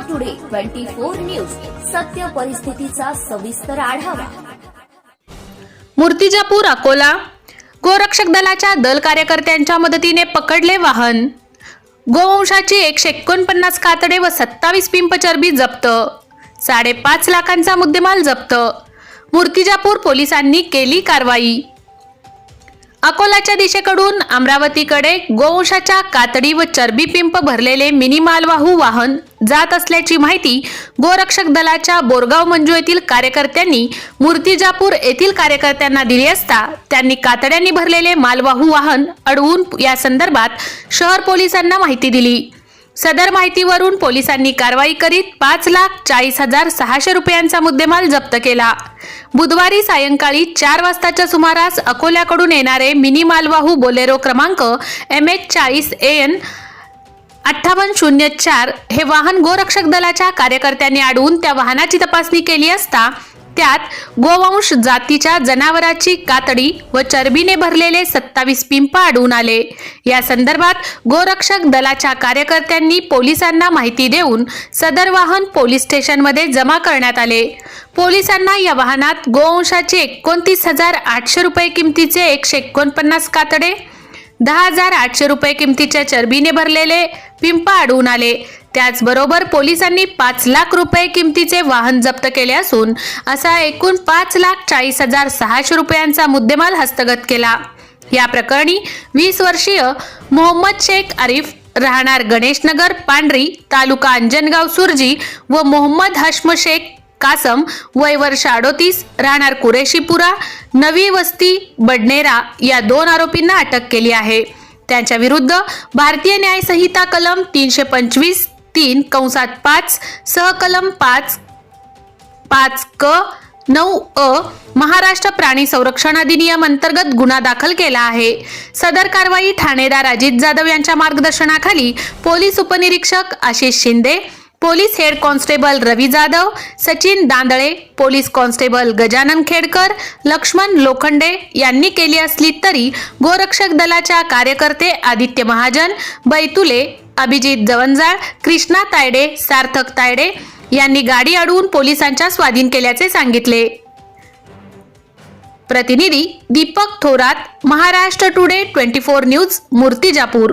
Twenty four news सत्य परिस्थितीचा सविस्तर आढावा. मूर्तिजापूर अकोला. गोरक्षक दलाच्या दल कार्यकर्त्यांच्या मदतीने पकडले वाहन. गोवंशाची एकशे एकोणपन्नास कातडे व सत्तावीस पिंप चरबी जप्त. साडेपाच लाखांचा मुद्देमाल जप्त. मूर्तिजापूर पोलिसांनी केली कारवाई. अकोलाच्या दिशेकडून अमरावतीकडे गोवंशाच्या कातडी व चरबी पिंप भरलेले मिनी मालवाहू वाहन जात असल्याची माहिती गोरक्षक दलाच्या बोरगाव मंजू येथील कार्यकर्त्यांनी मूर्तिजापूर येथील कार्यकर्त्यांना दिली असता त्यांनी कातड्यांनी भरलेले मालवाहू वाहन अडवून या संदर्भात शहर पोलिसांना माहिती दिली. सदर माहितीवरून पोलिसांनी कारवाई करीत पाच लाख चाळीस हजार सहाशे रुपयांचा मुद्देमाल जप्त केला. बुधवारी सायंकाळी चार वाजताच्या सुमारास अकोल्याकडून येणारे मिनी मालवाहू बोलेरो क्रमांक एम एच चाळीस ए एन अठ्ठावन्न शून्य चार हे वाहन गोरक्षक दलाच्या कार्यकर्त्यांनी अडवून त्या वाहनाची तपासणी केली असता त्यात गोवंश जातीच्या जनावराची कातडी व चरबीने भरलेले सत्तावीस पिंप आढळून आले. या संदर्भात गोरक्षक दलाच्या कार्यकर्त्यांनी पोलिसांना माहिती देऊन सदर वाहन पोलीस स्टेशनमध्ये जमा करण्यात आले. पोलिसांना या वाहनात गोवंशाचे एकोणतीस हजार आठशे रुपये किमतीचे एकशे एकोणपन्नास कातडे दहा हजार आठशे रुपये किमतीच्या चरबीने भरलेले पिंप आढळून आले. त्याचबरोबर पोलिसांनी पाच लाख रुपये किमतीचे वाहन जप्त केले असून असा एकूण पाच लाख चाळीस हजार सहाशे रुपयांचा मुद्देमाल हस्तगत केला. या प्रकरणी वीस वर्षीय मोहम्मद शेख आरिफ राहणार गणेशनगर पांढरी तालुका अंजनगाव सुरजी व मोहम्मद हश्म शेख कासम वय वर्ष अडोतीस राहणार कुरेशीपुरा नवी वस्ती बडनेरा या दोन आरोपींना अटक केली आहे. त्यांच्या विरुद्ध भारतीय न्याय संहिता कलम तीनशे पंचवीस तीन कंसात पाच सहकलम पाच पाच क नऊ अ महाराष्ट्र प्राणी संरक्षण अधिनियम अंतर्गत गुन्हा दाखल केला आहे. सदर कारवाई ठाणेदार अजित जाधव यांच्या मार्गदर्शनाखाली पोलीस उपनिरीक्षक Ashish Shinde police head constable Ravi Jadhav Sachin Dandale police constable Gajanan Khedkar Laxman Lokhande यांनी केली असली तरी गोरक्षक दलाच्या कार्यकर्ते आदित्य महाजन बैतुले अभिजित जवंजाळ कृष्णा तायडे सार्थक तायडे यांनी गाडी अडवून पोलिसांच्या स्वाधीन केल्याचे सांगितले. प्रतिनिधी Deepak Thorat Maharashtra today twenty four news Murtijapur.